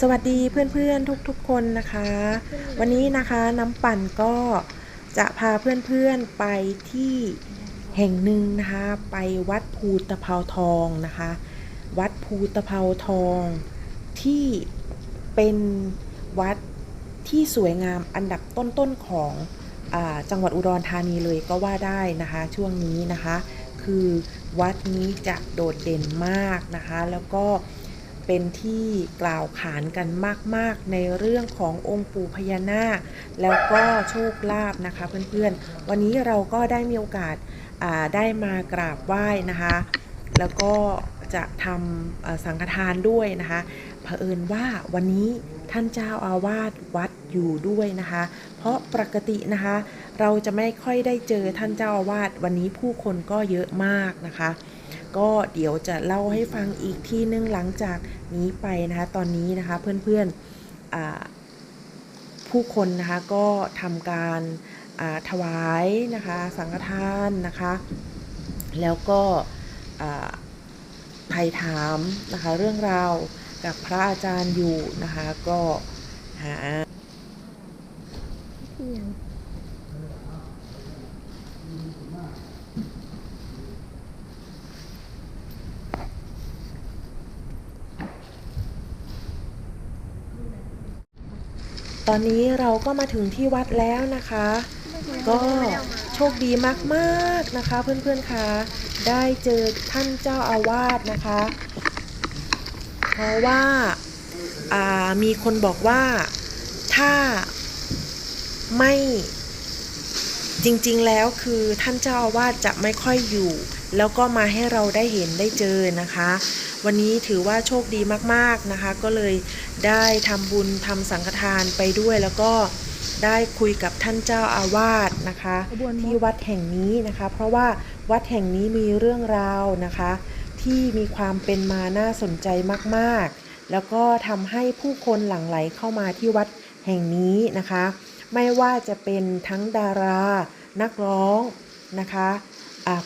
สวัสดีเพื่อนๆทุกๆคนนะคะ วันนี้นะคะน้ำปั่นก็จะพาเพื่อนๆไปที่แห่งหนึ่งนะคะ ไปวัดภูตะเภาทองนะคะ วัดภูตะเภาทองที่เป็นวัดที่สวยงามอันดับต้นๆของอจังหวัดอุดรธานีเลยก็ว่าได้นะคะ ช่วงนี้นะคะ คือวัดนี้จะโดดเด่นมากนะคะ แล้วก็ เป็นที่กล่าวขานกันมาก ๆ ในเรื่องขององค์ปู่พญานาคแล้วก็โชคลาภนะคะเพื่อนๆ วันนี้เราก็ได้มีโอกาสาได้มากราบไหว้นะคะ แล้วก็จะทำสังฆทานด้วยนะคะเผอิญว่าวันนี้ท่านเจ้าอาวาสวัดอยู่ด้วยนะคะ เพราะปกตินะคะ เราจะไม่ค่อยได้เจอท่านเจ้าอาวาสวันนี้ผู้คนก็เยอะมากนะคะ ก็เดี๋ยวจะเล่าให้ฟังอีกที่นึงหลังจากนี้ไปนะคะตอนนี้นะคะเพื่อนๆผู้คนนะคะก็ทำการาถวายนะคะสังฆทานนะคะแล้วก็อ่าไถ่ถามนะคะเรื่องราวกับพระอาจารย์อยู่นะคะก็หา ตอนนี้เราก็มาถึงที่วัดแล้วนะคะ ก็โชคดีมากๆนะคะ เพื่อนๆคะได้เจอท่านเจ้าอาวาสนะคะ เพราะว่าอ่ามีคนบอกว่าถ้าไม่จริงๆแล้วคือท่านเจ้าอาวาสจะไม่ค่อยอยู่แล้วก็มาให้เราได้เห็นได้เจอนะคะ วันนี้ถือว่าโชคดีมากๆนะคะ ก็เลยได้ทำบุญทำสังฆทานไปด้วยแล้วก็ได้คุยกับท่านเจ้าอาวาสนะคะที่วัดแห่งนี้นะคะ เพราะว่าวัดแห่งนี้มีเรื่องราวนะคะ ที่มีความเป็นมาน่าสนใจมากๆ แล้วก็ทำให้ผู้คนหลั่งไหลเข้ามาที่วัดแห่งนี้นะคะ ไม่ว่าจะเป็นทั้งดารา นักร้องนะคะ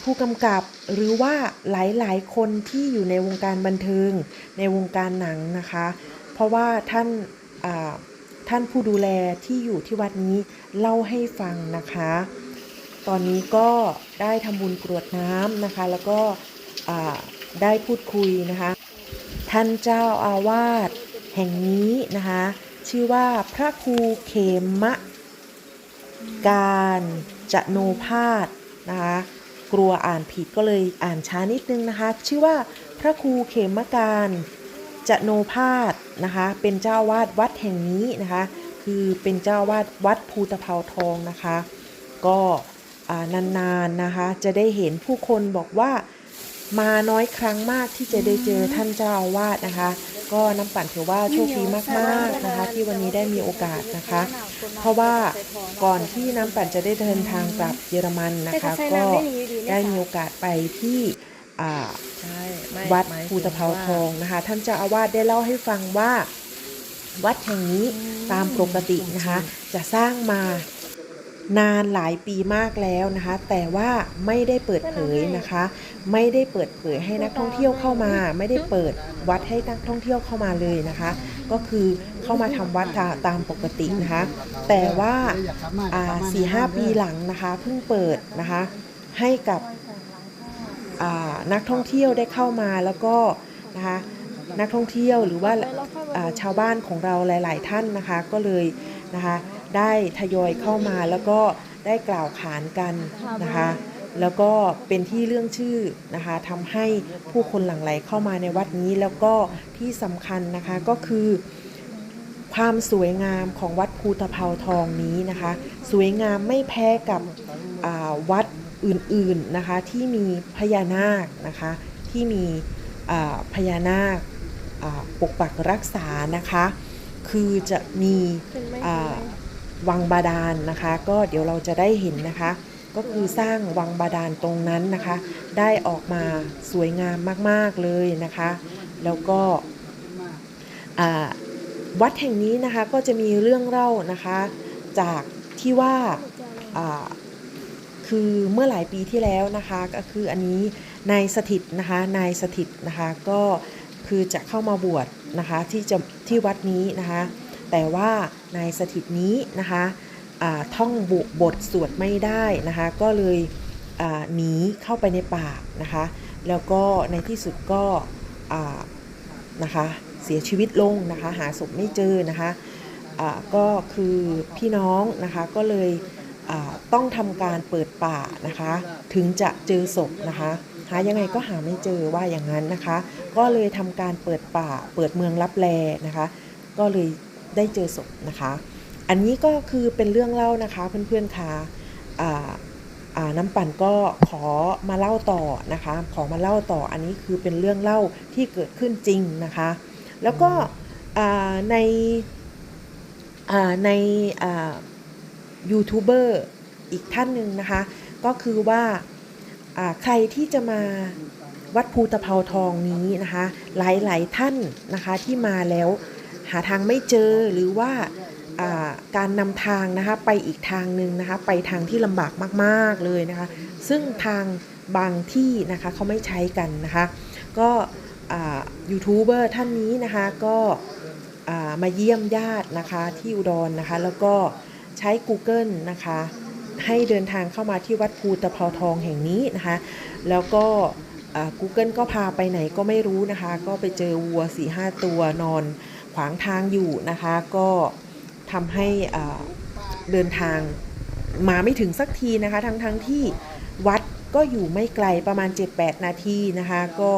ผู้กำกับหรือว่าหลายๆ คนที่อยู่ในวงการบันเทิง ในวงการหนังนะคะ เพราะว่าท่านท่านผู้ดูแลที่อยู่ที่วัดนี้เล่าให้ฟังนะคะ ตอนนี้ก็ได้ทำบุญกรวดน้ำนะคะ แล้วก็ได้พูดคุยนะคะ ท่านเจ้าอาวาสแห่งนี้นะคะ ชื่อว่าพระครูเขมะ การจะโนพาสนะคะ กลัวอ่านผิดก็เลยอ่านช้านิดนึงนะคะ ชื่อว่าพระครูเขมการจะโนพาสนะคะ เป็นเจ้าวาดวัดแห่งนี้นะคะ คือเป็นเจ้าวาดวัดภูตะเภาทองนะคะ ก็นานานๆนะคะ จะได้เห็นผู้คนบอกว่า มาน้อยครั้งมากที่จะได้เจอท่านเจ้าอาวาสนะคะ ก็น้ำปั่นถือว่าโชคดีมากๆนะคะ ที่วันนี้ได้มีโอกาสนะคะ เพราะว่าก่อนที่น้ำปั่นจะได้เดินทางกลับเยอรมันนะคะ ก็ได้มีโอกาสไปที่วัดภูตะเภาทองนะคะ ท่านเจ้าอาวาสได้เล่าให้ฟังว่าวัดแห่งนี้ตามปกตินะคะ จะสร้างมา นานหลายปีมากแล้วนะคะ แต่ว่าไม่ได้เปิดเผยนะคะ ไม่ได้เปิดเผยให้นักท่องเที่ยวเข้ามา ไม่ได้เปิดวัดให้นักท่องเที่ยวเข้ามาเลยนะคะ ก็คือเข้ามาทำวัดตามปกตินะคะ แต่ว่าสี่ห้าปีหลังนะคะเพิ่งเปิดนะคะให้กับนักท่องเที่ยวได้เข้ามาแล้วก็นะคะนักท่องเที่ยวหรือว่าอ่าชาวบ้านของเราหลาย ๆ ท่านนะคะ ก็เลยนะคะ ได้ทยอยเข้ามาแล้วก็ได้กล่าวขานกันนะคะ แล้วก็เป็นที่เรื่องชื่อนะคะทำให้ผู้คนหลั่งไหลเข้ามาในวัดนี้ แล้วก็ที่สำคัญนะคะก็คือความสวยงามของวัดภูตะเภาทองนี้นะคะ สวยงามไม่แพ้กับวัดอื่นๆนะคะที่มีพญานาคนะคะที่มีพญานาคปกปักรักษานะคะ คือจะมี วังบาดาลนะคะ ก็เดี๋ยวเราจะได้เห็นนะคะ ก็คือสร้างวังบาดาลตรงนั้นนะคะ ได้ออกมาสวยงามมากๆเลยนะคะ แล้วก็วัดแห่งนี้นะคะก็จะมีเรื่องเล่านะคะ จากที่ว่าคือเมื่อหลายปีที่แล้วนะคะ ก็คืออันนี้นายสถิตนะคะนายสถิตนะคะก็คือจะเข้ามาบวชนะคะที่จะที่วัดนี้นะคะ แต่ว่าในสถิตนี้นะคะท่องบุบทสวดไม่ได้นะคะ ก็เลยหนีเข้าไปในป่านะคะ แล้วก็ในที่สุดก็นะคะเสียชีวิตลงนะคะ หาศพไม่เจอนะคะก็คือพี่น้องนะคะก็เลยต้องทำการเปิดป่านะคะ ถึงจะเจอศพนะคะหายังไงก็หาไม่เจอว่าอย่างนั้นนะคะ ก็เลยทำการเปิดป่าเปิดเมืองลับแลนะคะ ก็เลย ได้เจอศพนะคะ อันนี้ก็คือเป็นเรื่องเล่านะคะเพื่อนๆค่ะอ่าอ่าน้ำปั่นก็ขอมาเล่าต่อนะคะ ขอมาเล่าต่ออันนี้คือเป็นเรื่องเล่าที่เกิดขึ้นจริงนะคะ แล้วก็ในในยูทูบเบอร์อีกท่านหนึ่งนะคะ ก็คือว่าอ่าใครที่จะมาวัดภูตะเภาทองนี้นะคะ หลายๆท่านนะคะที่มาแล้ว หาทางไม่เจอหรือว่าการนำทางนะคะไปอีกทางหนึ่งนะคะไปทางที่ลำบากมากๆเลยนะคะ ซึ่งทางบางที่นะคะเขาไม่ใช้กันนะคะ ก็ยูทูบเบอร์ท่านนี้นะคะก็มาเยี่ยมญาตินะคะที่อุดรนะคะ แล้วก็ใช้ Google นะคะ ให้เดินทางเข้ามาที่วัดภูตะเภาทองแห่งนี้นะคะ แล้วก็ Google ก็พาไปไหนก็ไม่รู้นะคะ ก็ไปเจอวัว4ีห้าตัวนอน ขวางทางอยู่นะคะ ก็ทำให้เดินทางมาไม่ถึงสักทีนะคะ ทั้งทั้งๆที่วัดก็อยู่ไม่ไกลประมาณ 7-8 นาทีนะคะ ก็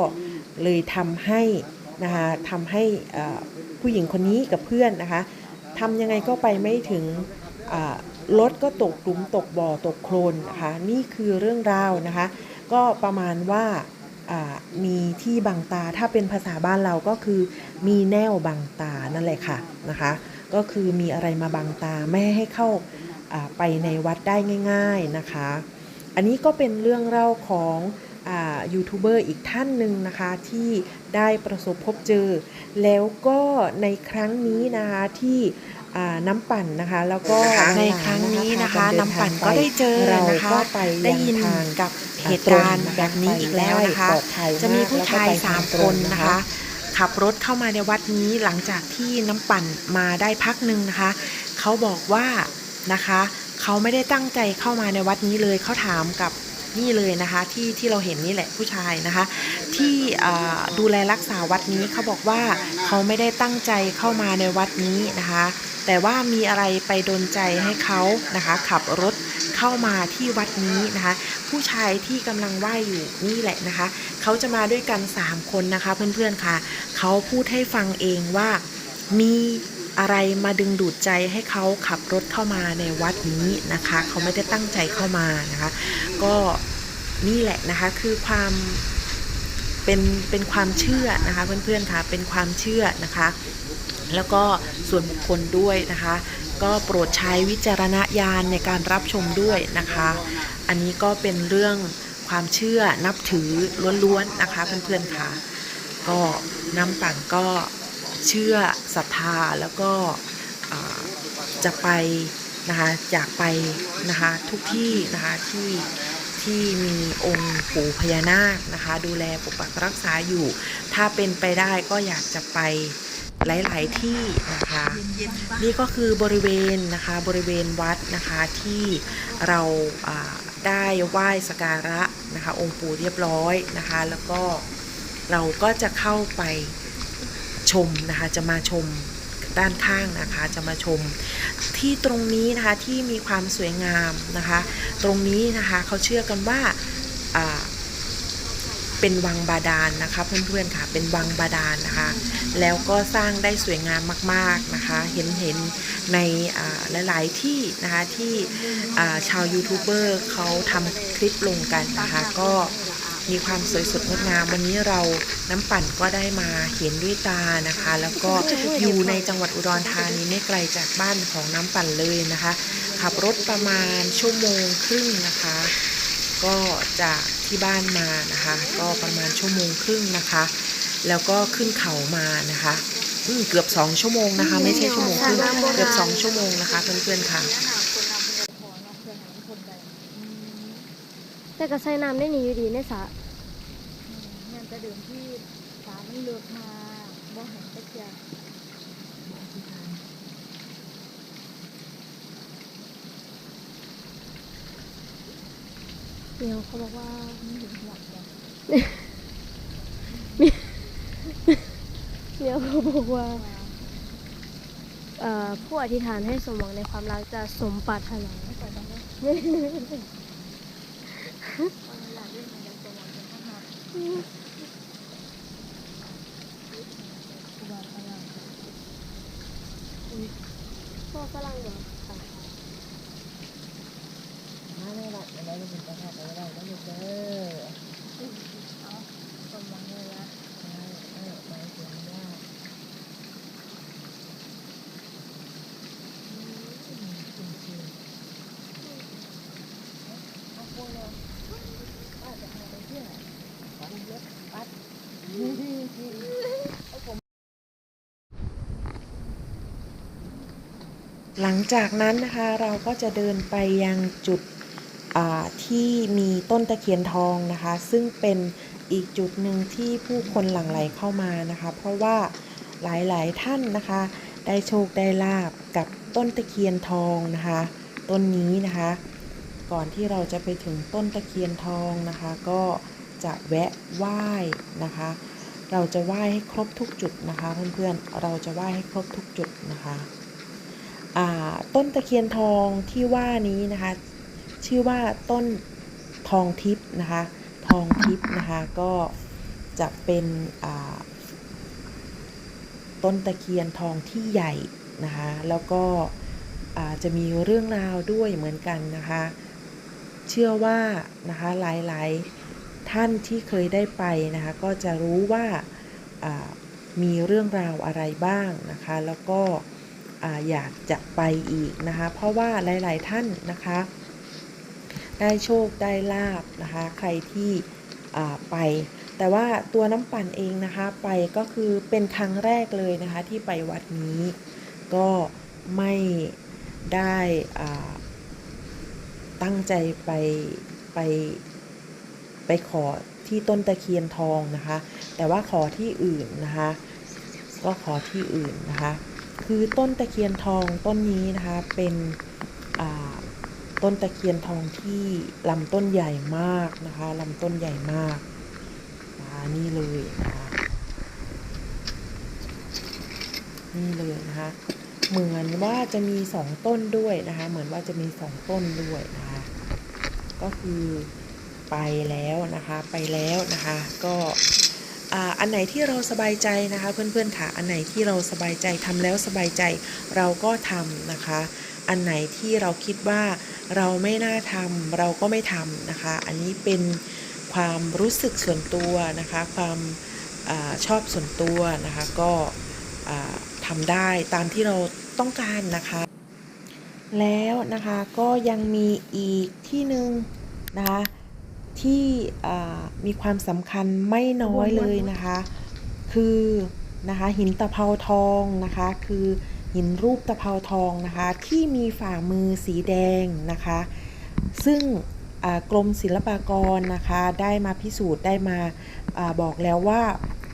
เลยทำให้นะคะทำให้ผู้หญิงคนนี้กับเพื่อนนะคะทำยังไงก็ไปไม่ถึงรถก็ตกหลุมตกบ่อตกโคลนนะคะ นี่คือเรื่องราวนะคะ ก็ประมาณว่า มีที่บังตาถ้าเป็นภาษาบ้านเราก็คือมีแนวบังตานั่นแหละค่ะนะคะ ก็คือมีอะไรมาบังตาไม่ให้เข้าไปในวัดได้ง่าย ๆนะคะ อันนี้ก็เป็นเรื่องเล่าของอยูทูบเบอร์อีกท่านหนึ่งนะคะที่ได้ประสบพบเจอ แล้วก็ในครั้งนี้นะคะที่ น้ำปั่นนะคะ แล้วก็ในครั้งนี้นะคะพากัเดิน้ำปั่นทางก็ได้เจอเรานะคะก็ไปได้ยินงทางกับเหตุการณ์แบบนี้อีกแล้วนะคะปลอดภัยจะมีผู้ชายกแล้วก็ไปสามทงตครงนนะคะขับรถเข้ามาในวัดนี้หลังจากที่น้ำปั่นมาได้พักหนึ่งนะคะ เขาบอกว่านะคะ เขาไม่ได้ตั้งใจเข้ามาในวัดนี้เลยเขาถามกับ นี่เลยนะคะที่ที่เราเห็นนี่แหละผู้ชายนะคะ ที่ดูแลรักษาวัดนี้เขาบอกว่าเขาไม่ได้ตั้งใจเข้ามาในวัดนี้นะคะ แต่ว่ามีอะไรไปดนใจให้เขานะคะ ขับรถเข้ามาที่วัดนี้นะคะ ผู้ชายที่กำลังไหว้อยู่นี่แหละนะคะเขาจะมาด้วยกัน 3 คนนะคะเพื่อนๆค่ะเขาพูดให้ฟังเองว่ามี อะไรมาดึงดูดใจให้เขาขับรถเข้ามาในวัดนี้นะคะ เขาไม่ได้ตั้งใจเข้ามานะคะ ก็นี่แหละนะคะคือความเป็นเป็นความเชื่อนะคะเพื่อนๆค่ะเป็นความเชื่อนะคะ แล้วก็ส่วนบุคคลด้วยนะคะ ก็โปรดใช้วิจารณญาณในการรับชมด้วยนะคะ อันนี้ก็เป็นเรื่องความเชื่อนับถือล้วนๆนะคะเพื่อนๆค่ะ ก็น้ำปั่นก็ เชื่อศรัทธาแล้วก็จะไปนะคะจากไปนะคะทุกที่นะคะที่ที่มีองค์ปู่พญานาคนะคะ ดูแลปกปักรักษาอยู่ ถ้าเป็นไปได้ก็อยากจะไปหลาย ๆ ที่นะคะ นี่ก็คือบริเวณนะคะบริเวณวัดนะคะที่เราาได้ไหว้สการะนะคะ องค์ปู่เรียบร้อยนะคะ แล้วก็เราก็จะเข้าไป ชมนะคะ จะมาชมด้านข้างนะคะ จะมาชม ที่ตรงนี้นะคะที่มีความสวยงามนะคะ ตรงนี้นะคะเขาเชื่อกันว่าเป็นวังบาดาลนะคะเพื่อนๆค่ะเป็นวังบาดาลนะคะ แล้วก็สร้างได้สวยงามมากๆนะคะ เห็นเห็นในหลายๆที่นะคะที่ชาวยูทูบเบอร์เขาทำคลิปลงกันนะคะก็ มีความสวยสดงดงามวันนี้เราน้ำปั่นก็ได้มาเห็นด้วยตานะคะ แล้วก็อยู่ในจังหวัดอุดรธานีไม่ไกลจากบ้านของน้ำปั่นเลยนะคะ ขับรถประมาณชั่วโมงครึ่งนะคะ ก็จากที่บ้านมานะคะ ก็ประมาณชั่วโมงครึ่งนะคะ แล้วก็ขึ้นเขามานะคะเกือบสองชั่วโมงนะคะ ไม่ใช่ชั่วโมงครึ่งเกือบสองชั่วโมงนะคะเพื่อนๆค่ะ แต่ก็ใส่น้ำได้หนีอยู่ดีในสระเนี่ยแต่เดิมที่สามันเลือกมาบ่หันตะเกียบเดี๋ยวเขาบอกว่าไม่ถึงหลักเนี่ยเดี๋ยวเขาบอกว่าเอ่อผู้อธิษฐานให้สมหวังในความรักจะสมปรารถนา พวกฝรั่งเหรอค่ะมาเลยละอะไรจะเป็นประทับอะไรก็อยู่เด้อเอาสมหวังเลยนะ ใช่เออหมายถึงว่าอืมจริงๆเอาโคนเลยป้าจะพาไปเที่ยวฝันเยอะปัด หลังจากนั้นนะคะเราก็จะเดินไปยังจุดที่มีต้นตะเคียนทองนะคะ ซึ่งเป็นอีกจุดหนึ่งที่ผู้คนหลั่งไหลเข้ามานะคะ เพราะว่าหลายๆท่านนะคะ ได้โชคได้ลาบกับต้นตะเคียนทองนะคะ ต้นนี้นะคะ ก่อนที่เราจะไปถึงต้นตะเคียนทองนะคะ ก็จะแวะไหว้นะคะ เราจะไหว้ให้ครบทุกจุดนะคะ เพื่อนๆเราจะไหว้ให้ครบทุกจุดนะคะ ต้นตะเคียนทองที่ว่านี้นะคะ ชื่อว่าต้นทองทิพย์นะคะ ทองทิพย์นะคะก็จะเป็นต้นตะเคียนทองที่ใหญ่นะคะ แล้วก็จะมีเรื่องราวด้วยเหมือนกันนะคะ เชื่อว่านะคะหลายๆท่านที่เคยได้ไปนะคะ ก็จะรู้ว่ามีเรื่องราวอะไรบ้างนะคะ แล้วก็ อยากจะไปอีกนะคะ เพราะว่าหลาย ๆ ท่านนะคะ ได้โชคได้ลาบนะคะ ใครที่ไป แต่ว่าตัวน้ำปั่นเองนะคะ ไปก็คือเป็นครั้งแรกเลยนะคะที่ไปวัดนี้ ก็ไม่ได้ตั้งใจไปไปไปขอที่ต้นตะเคียนทองนะคะ แต่ว่าขอที่อื่นนะคะ ก็ขอที่อื่นนะคะ คือต้นตะเคียนทองต้นนี้นะคะเป็นต้นตะเคียนทองที่ลำต้นใหญ่มากนะคะลำต้นใหญ่มากนี่เลยนะคะนี่เลยนะคะ เหมือนว่าจะมีสองต้นด้วยนะคะ เหมือนว่าจะมีสองต้นด้วยนะคะ ก็คือไปแล้วนะคะ ไปแล้วนะคะ ก็ อันไหนที่เราสบายใจนะคะ เพื่อนๆค่ะ อันไหนที่เราสบายใจทำแล้วสบายใจเราก็ทำนะคะ อันไหนที่เราคิดว่าเราไม่น่าทำเราก็ไม่ทำนะคะ อันนี้เป็นความรู้สึกส่วนตัวนะคะ ความอชอบส่วนตัวนะคะ ก็อ่าทำได้ตามที่เราต้องการนะคะ แล้วนะคะก็ยังมีอีกที่หนึ่งนะคะ ที่อ่ามีความสำคัญไม่น้อยเลยนะคะ คือนะคะหินตะเภาทองนะคะ คือหินรูปตะเภาทองนะคะ ที่มีฝ่ามือสีแดงนะคะ ซึ่งอ่ากรมศิลปากรนะคะ ได้มาพิสูจน์ได้มาอาบอกแล้วว่า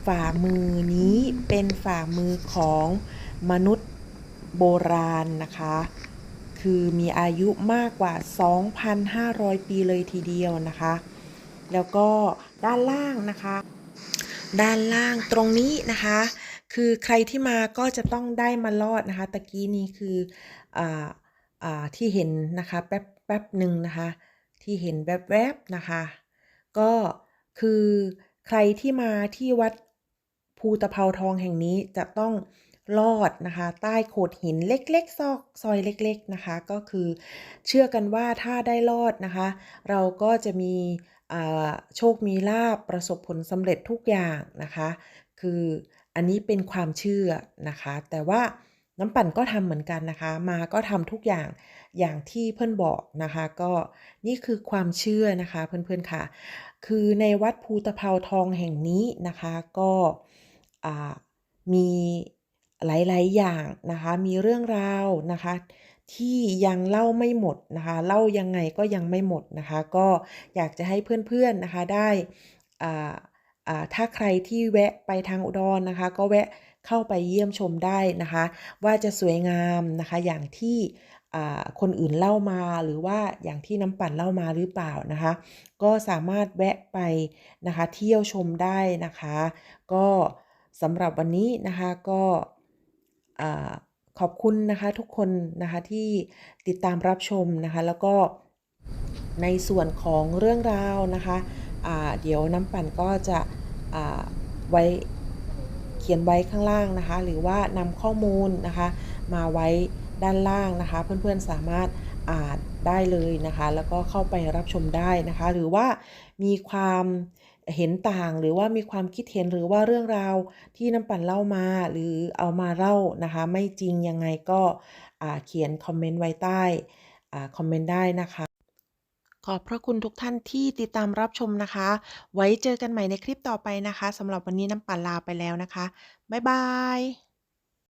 ฝ่ามือนี้เป็นฝ่ามือของมนุษย์โบราณนะคะ คือมีอายุมากกว่า 2,500 ปีเลยทีเดียวนะคะ แล้วก็ด้านล่างนะคะ ด้านล่างตรงนี้นะคะ คือใครที่มาก็จะต้องได้มาลอดนะคะ ตะกี้นี้คืออ่าอ่าที่เห็นนะคะแป๊บแป๊บหนึ่งนะคะ ที่เห็นแวบๆนะคะ ก็คือใครที่มาที่วัดภูตะเภาทองแห่งนี้จะต้อง ลอดนะคะ ใต้โขดหินเล็กๆ ซอกซอยเล็กๆนะคะ ก็คือเชื่อกันว่าถ้าได้ลอดนะคะ เราก็จะมีโชคมีลาบประสบผลสำเร็จทุกอย่างนะคะ คืออันนี้เป็นความเชื่อนะคะ แต่ว่าน้ำปั่นก็ทำเหมือนกันนะคะ มาก็ทำทุกอย่างอย่างที่เพื่อนบอกนะคะ ก็นี่คือความเชื่อนะคะเพื่อนๆค่ะ คือในวัดภูตะเภาทองแห่งนี้นะคะ ก็มี หลาย ๆ อย่างนะคะ มีเรื่องราวนะคะ ที่ยังเล่าไม่หมดนะคะ เล่ายังไงก็ยังไม่หมดนะคะ ก็อยากจะให้เพื่อน ๆ นะคะได้อ่าถ้าใครที่แวะไปทางอุดรนะคะ ก็แวะเข้าไปเยี่ยมชมได้นะคะ ว่าจะสวยงามนะคะอย่างที่คนอื่นเล่ามาหรือว่าอย่างที่น้ำปั่นเล่ามาหรือเปล่านะคะ ก็สามารถแวะไปนะคะเที่ยวชมได้นะคะ ก็สำหรับวันนี้นะคะก็ ขอบคุณนะคะทุกคนนะคะที่ติดตามรับชมนะคะ แล้วก็ในส่วนของเรื่องราวนะคะอ่าเดี๋ยวน้ำปั่นก็จะไว้เขียนไว้ข้างล่างนะคะ หรือว่านำข้อมูลนะคะ มาไว้ด้านล่างนะคะ เพื่อนๆสามารถอ่านได้เลยนะคะ แล้วก็เข้าไปรับชมได้นะคะ หรือว่ามีความ เห็นต่างหรือว่ามีความคิดเห็นหรือว่าเรื่องราวที่น้ำปั่นเล่ามาหรือเอามาเล่านะคะ ไม่จริงยังไงก็เขียนคอมเมนต์ไว้ใต้คอมเมนต์ได้นะคะ ขอบพระคุณทุกท่านที่ติดตามรับชมนะคะ ไว้เจอกันใหม่ในคลิปต่อไปนะคะสำหรับวันนี้น้ำปั่นลาไปแล้วนะคะ บ๊ายบาย